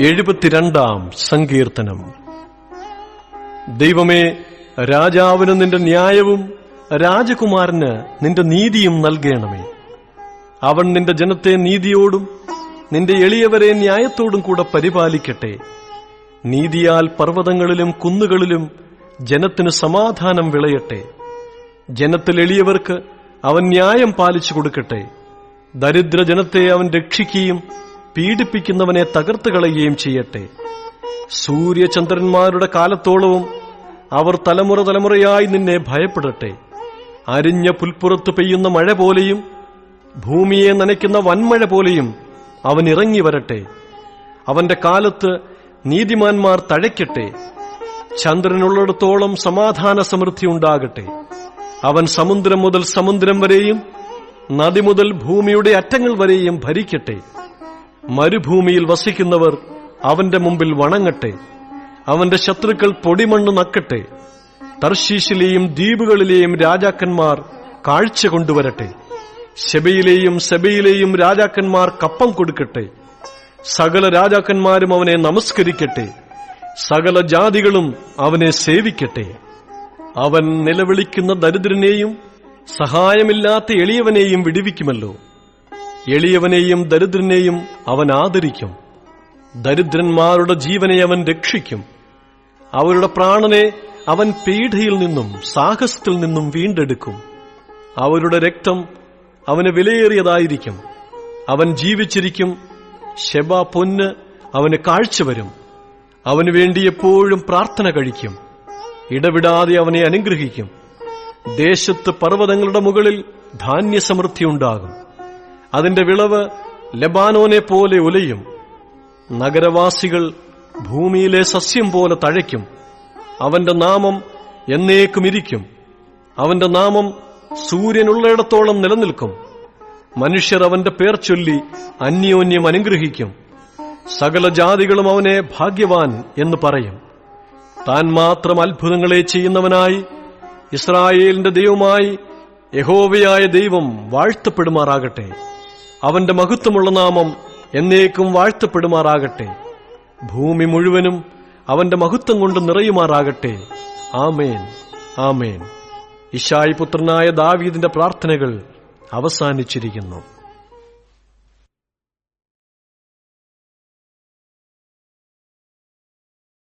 എഴുപത്തിരണ്ടാം സങ്കീർത്തനം. ദൈവമേ രാജാവിന് നിന്റെ ന്യായവും രാജകുമാരന് നിന്റെ നീതിയും നൽകണമേ. അവൻ നിന്റെ ജനത്തെ നീതിയോടും നിന്റെ എളിയവരെ ന്യായത്തോടും കൂടെ പരിപാലിക്കട്ടെ. നീതിയാൽ പർവതങ്ങളിലും കുന്നുകളിലും ജനത്തിന് സമാധാനം വിളയട്ടെ. ജനത്തിൽ എളിയവർക്ക് അവൻ ന്യായം പാലിച്ചു കൊടുക്കട്ടെ. ദരിദ്ര ജനത്തെ അവൻ രക്ഷിക്കുകയും പീഡിപ്പിക്കുന്നവനെ തകർത്ത് കളയുകയും ചെയ്യട്ടെ. സൂര്യചന്ദ്രന്മാരുടെ കാലത്തോളവും അവർ തലമുറ തലമുറയായി നിന്നെ ഭയപ്പെടട്ടെ. അരിഞ്ഞ പുൽപ്പുറത്ത് പെയ്യുന്ന മഴ പോലെയും ഭൂമിയെ നനയ്ക്കുന്ന വൻമഴ പോലെയും അവൻ ഇറങ്ങി വരട്ടെ. അവന്റെ കാലത്ത് നീതിമാന്മാർ തഴയ്ക്കട്ടെ. ചന്ദ്രനുള്ളിടത്തോളം സമാധാന സമൃദ്ധി ഉണ്ടാകട്ടെ. അവൻ സമുദ്രം മുതൽ സമുദ്രം വരെയും നദി മുതൽ ഭൂമിയുടെ അറ്റങ്ങൾ വരെയും ഭരിക്കട്ടെ. മരുഭൂമിയിൽ വസിക്കുന്നവർ അവന്റെ മുമ്പിൽ വണങ്ങട്ടെ. അവന്റെ ശത്രുക്കൾ പൊടിമണ്ണ് നക്കട്ടെ. തർശീശിലെയും ദ്വീപുകളിലെയും രാജാക്കന്മാർ കാഴ്ച കൊണ്ടുവരട്ടെ. ശബയിലെയും സെബയിലെയും രാജാക്കന്മാർ കപ്പം കൊടുക്കട്ടെ. സകല രാജാക്കന്മാരും അവനെ നമസ്കരിക്കട്ടെ. സകല ജാതികളും അവനെ സേവിക്കട്ടെ. അവൻ നിലവിളിക്കുന്ന ദരിദ്രനെയും സഹായമില്ലാത്ത എളിയവനെയും വിടുവിക്കുമല്ലോ. എളിയവനെയും ദരിദ്രനെയും അവൻ ആദരിക്കും. ദരിദ്രന്മാരുടെ ജീവനെ അവൻ രക്ഷിക്കും. അവരുടെ പ്രാണനെ അവൻ പീഠയിൽ നിന്നും സാഹസത്തിൽ നിന്നും വീണ്ടെടുക്കും. അവരുടെ രക്തം അവന് വിലയേറിയതായിരിക്കും. അവൻ ജീവിച്ചിരിക്കും. ശബ പൊന്ന് അവന് കാഴ്ചവരും അവന് വേണ്ടി എപ്പോഴും പ്രാർത്ഥന കഴിക്കും. ഇടവിടാതെ അവനെ അനുഗ്രഹിക്കും. ദേശത്ത് പർവതങ്ങളുടെ മുകളിൽ ധാന്യസമൃദ്ധി ഉണ്ടാകും. അതിന്റെ വിളവ് ലബാനോനെ പോലെ ഉലയും നഗരവാസികൾ ഭൂമിയിലെ സസ്യം പോലെ തഴയ്ക്കും. അവന്റെ നാമം എന്നേക്കും ഇരിക്കും. അവന്റെ നാമം സൂര്യനുള്ളയിടത്തോളം നിലനിൽക്കും. മനുഷ്യർ അവന്റെ പേർ ചൊല്ലി അന്യോന്യം അനുഗ്രഹിക്കും. സകല ജാതികളും അവനെ ഭാഗ്യവാൻ എന്ന് പറയും. താൻ മാത്രം അത്ഭുതങ്ങളെ ചെയ്യുന്നവനായി ഇസ്രായേലിന്റെ ദൈവമായി യഹോവയായ ദൈവം വാഴ്ത്തപ്പെടുമാറാകട്ടെ. അവന്റെ മഹത്വമുള്ള നാമം എന്നേക്കും വാഴ്ത്തപ്പെടുമാറാകട്ടെ. ഭൂമി മുഴുവനും അവന്റെ മഹത്വം കൊണ്ട് നിറയുമാറാകട്ടെ. ആമേൻ. ആമേൻ. ഇഷായി പുത്രനായ ദാവീദിന്റെ പ്രാർത്ഥനകൾ അവസാനിച്ചിരിക്കുന്നു.